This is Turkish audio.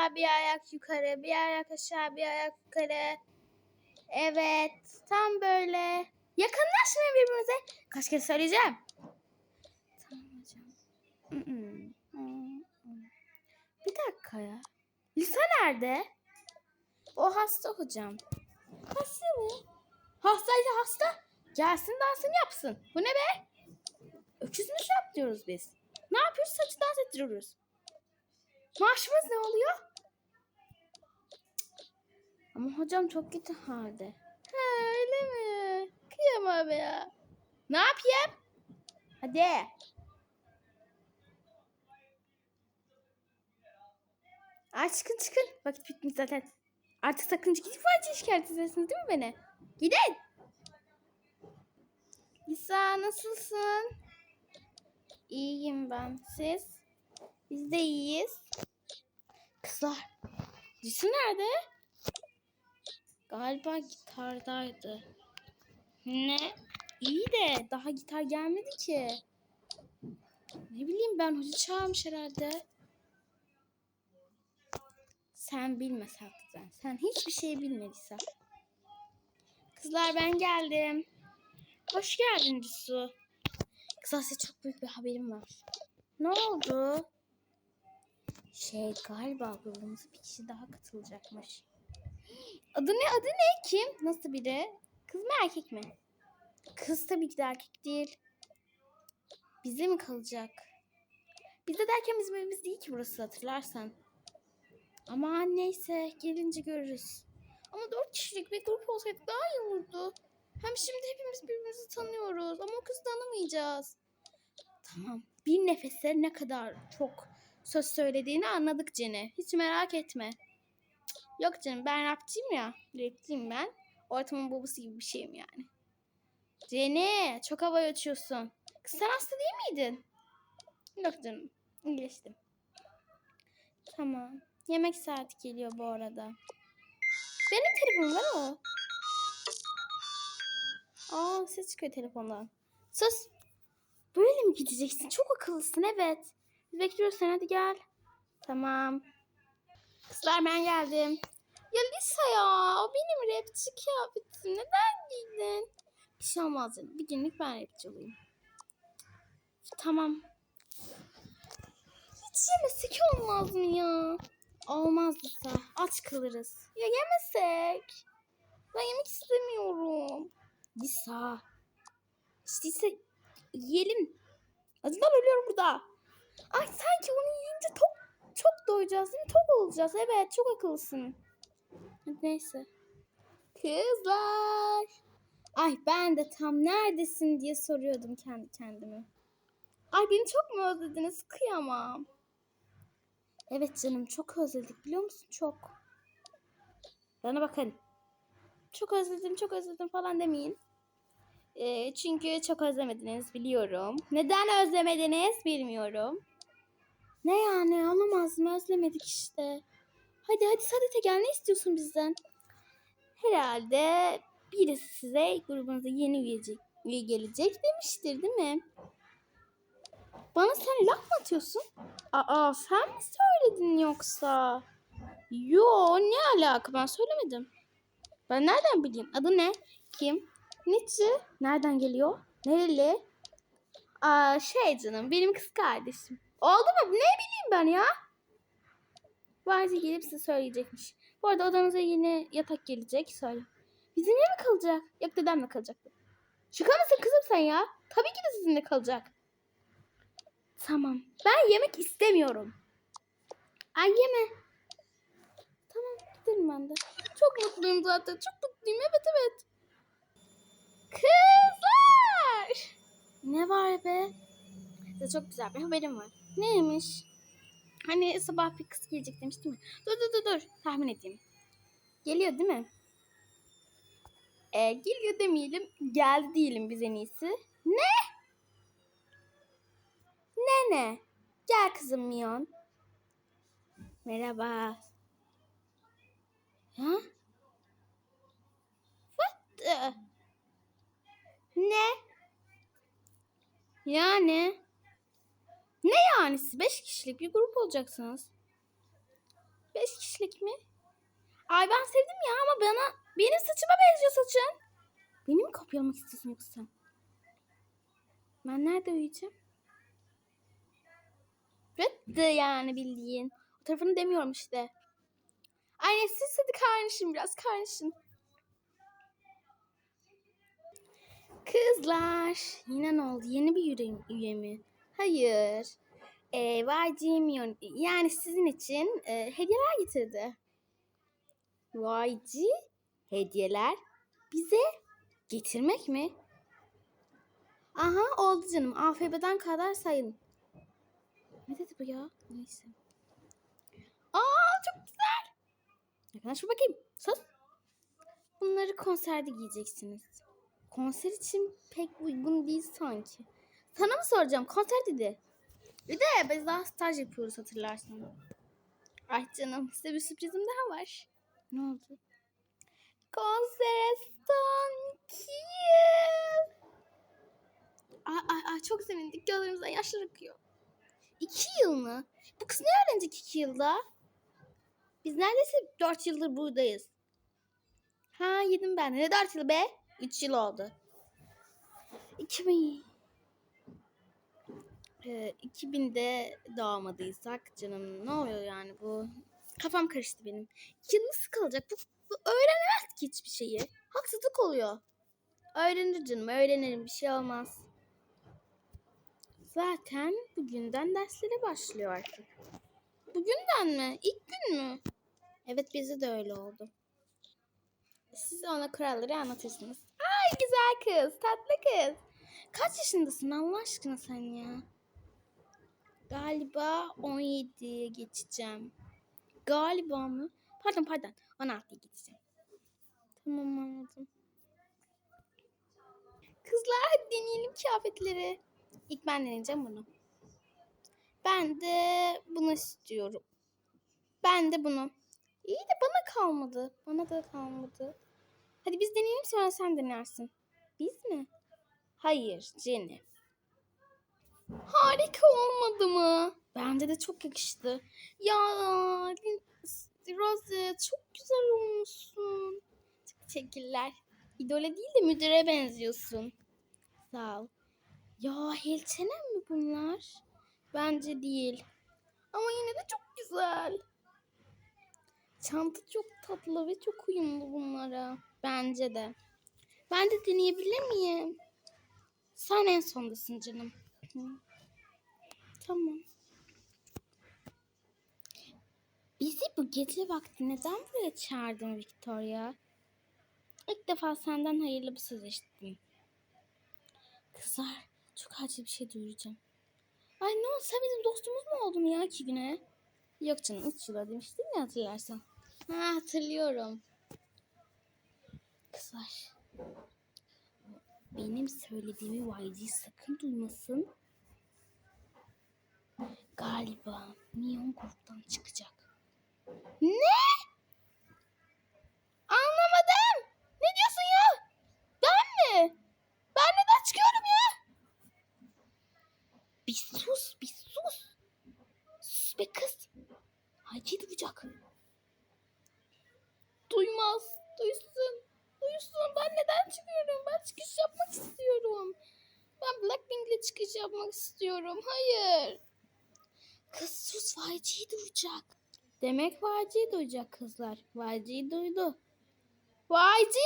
aşağı, bir ayak yukarı, bir ayak aşağı, bir ayak yukarı. Evet, tam böyle. Yakınlaşmayın birbirimize. Kaç kere söyleyeceğim? Tamam hocam. Mm-mm. Bir dakika ya. Lisa nerede? O hasta hocam. Hasta mı? Hastaysa hasta. Gelsin dansını yapsın. Bu ne be? Öküzmüş yap diyoruz biz. Ne yapıyoruz? Saçı dans ettiriyoruz. Maaşımız ne oluyor? Ama hocam çok kötü halde. Ha öyle mi? Kıyamam ya. Ne yapayım? Hadi. Ay çıkın çıkın. Vakit bitmiş zaten. Artık sakın gidip fayda şikayet edersiniz değil mi beni? Gidin. İsa nasılsın? İyiyim ben. Siz? Biz de iyiyiz. Kızlar. Cisu nerede? Galiba gitardaydı. Ne? İyi de daha gitar gelmedi ki. Ne bileyim ben hoca çağırmış herhalde. Sen bilme Saklıcan. Sen hiçbir şey bilmediysen. Kızlar ben geldim. Hoş geldin Cisu. Kızlar size çok büyük bir haberim var. Ne oldu? Şey galiba grubumuza bir kişi daha katılacakmış. Adı ne? Adı ne? Kim? Nasıl biri? Kız mı erkek mi? Kız tabii ki de erkek değil. Bize mi kalacak? Bizde derken bizim evimiz değil ki burası hatırlarsan. Ama neyse gelince görürüz. Ama dört kişilik bir grup olsaydı daha iyi olurdu. Hem şimdi hepimiz birbirimizi tanıyoruz ama o kızı tanımayacağız. Tamam. Bir nefese ne kadar çok söz söylediğini anladık Cene. Hiç merak etme. Yok canım ben rapçiyim ya. Rapçiyim ben. Ortamın babası gibi bir şeyim yani. Cene çok havaya uçuyorsun. Kız sen hasta değil miydin? Yok canım. İyileştim. Tamam. Yemek saati geliyor bu arada. Benim telefonum var o. Aa ses çıkıyor telefondan. Sus. Böyle mi gideceksin? Çok akıllısın evet. Biz bekliyoruz seni hadi gel. Tamam. Kızlar ben geldim. Ya Lisa ya o benim rapçi kıyafetim. Neden giydin? Bir şey olmaz canım. Bir günlük ben rapçi olayım. Tamam. Hiç yemesek olmaz mı ya? Olmaz Lisa. Aç kalırız. Ya yemesek. Ben yemek istemiyorum. Lisa. İşte ise yiyelim. Acıdan ölüyorum burada. Ay sanki onu yiyince çok çok doyacağız değil mi? Tok olacağız. Evet çok akıllısın. Neyse. Kızlar. Ay ben de tam neredesin diye soruyordum kendi kendime. Ay beni çok mu özlediniz? Kıyamam. Evet canım çok özledik biliyor musun? Çok. Bana bakın. Çok özledim çok özledim falan demeyin. Ee, çünkü çok özlemediniz biliyorum. Neden özlemediniz bilmiyorum. Ne yani olamaz mı özlemedik işte. Hadi hadi Sadete gel ne istiyorsun bizden? Herhalde birisi size grubunuza yeni üyecek, üye gelecek demiştir değil mi? Bana sen laf mı atıyorsun? Aa sen mi söyledin yoksa? Yo ne alaka ben söylemedim. Ben nereden bileyim? Adı ne? Kim? Niçi? Nereden geliyor? Nereli? Aa şey canım benim kız kardeşim. Oldu mu? Ne bileyim ben ya? Vardı gelip size söyleyecekmiş. Bu arada odanıza yeni yatak gelecek. Söyle. Bizimle mi kalacak? Yok dedemle kalacaktı. Şaka mısın kızım sen ya? Tabii ki de sizinle kalacak. Tamam. Ben yemek istemiyorum. Ay yeme. Tamam giderim ben de. Çok mutluyum zaten. Çok mutluyum. Evet evet. Kızlar. Ne var be? Size çok güzel bir haberim var. Neymiş? Hani sabah bir kız gelecek demiştim ya. Dur dur dur dur. Tahmin edeyim. Geliyor değil mi? Ee, geliyor demeyelim. Geldi diyelim biz en iyisi. Ne? Ne ne? Gel kızım Mion. Merhaba. Ha? What the? Ne? Yani? Ne yanisi? Beş kişilik bir grup olacaksınız. Beş çilek mi? Ay ben sevdim ya ama bana benim saçıma benziyor saçın. Beni mi kopyalamak istiyorsun yoksa? Ben nerede uyuyacağım? Reddi yani bildiğin. O tarafını demiyorum işte. Ay siz hadi karnışın biraz karnışın. Kızlar yine ne oldu? Yeni bir üye, üye mi? Hayır. Ee, YG yani sizin için e, hediyeler getirdi. YG hediyeler bize getirmek mi? Aha oldu canım. AFB'den kadar sayın. Ne dedi bu ya? Neyse. Aa çok güzel. Bir bakayım. Sus. Bunları konserde giyeceksiniz. Konser için pek uygun değil sanki. Sana mı soracağım? Konser dedi. Bir de biz daha staj yapıyoruz hatırlarsın. Ay canım size bir sürprizim daha var. Ne oldu? Konsere son iki yıl. Ay, ay, ay çok sevindik. Gözlerimizden yaşlar akıyor. İki yıl mı? Bu kız ne öğrenecek iki yılda? Biz neredeyse dört yıldır buradayız. Ha yedim ben. Ne dört yıl be? Üç yıl oldu. 2000 ee, 2000'de doğmadıysak canım ne oluyor yani bu? Kafam karıştı benim. Yıl nasıl kalacak? Bu, bu öğrenemez ki hiçbir şeyi. Haksızlık oluyor. Öğrenir canım öğrenirim bir şey olmaz. Zaten bugünden derslere başlıyor artık. Bugünden mi? İlk gün mü? Evet bize de öyle oldu. Siz ona kuralları anlatırsınız. Ay güzel kız, tatlı kız. Kaç yaşındasın Allah aşkına sen ya? Galiba 17'ye geçeceğim. Galiba mı? Pardon pardon 16'ya geçeceğim. Tamam anladım. Kızlar hadi deneyelim kıyafetleri. İlk ben deneyeceğim bunu. Ben de bunu istiyorum. Ben de bunu. İyi de bana kalmadı. Bana da kalmadı. Hadi biz deneyelim sonra sen denersin. Biz mi? Hayır Jenny. Harika olmadı mı? Bence de çok yakıştı. Ya Rose çok güzel olmuşsun. Çok teşekkürler. İdole değil de müdüre benziyorsun. Sağ ol. Ya Helçenem mi bunlar? Bence değil. Ama yine de çok güzel. Çanta çok tatlı ve çok uyumlu bunlara. Bence de. Ben de deneyebilir miyim? Sen en sondasın canım. Tamam. Bizi bu gece vakti neden buraya çağırdın Victoria? İlk defa senden hayırlı bir söz işittim. Kızlar çok acil bir şey duyuracağım. Ay ne oldu sen bizim dostumuz mu oldun ya iki güne? Yok canım üç yıla demiştim ya hatırlarsan. Ha hatırlıyorum. Kızlar. Benim söylediğimi YG sakın duymasın. Galiba Mion gruptan çıkacak. Ne? Anlamadım. Ne diyorsun ya? Ben mi? Ben neden çıkıyorum ya? Bir sus, bir sus. Sus be kız. Hacı duyacak. Duymaz, duysun. Duysun. Ben neden çıkıyorum? Ben çıkış yapmak istiyorum. Ben Blackpink'le çıkış yapmak istiyorum. Hayır. Kız sus YG'yi duyacak. Demek YG'yi duyacak kızlar. YG'yi duydu. YG!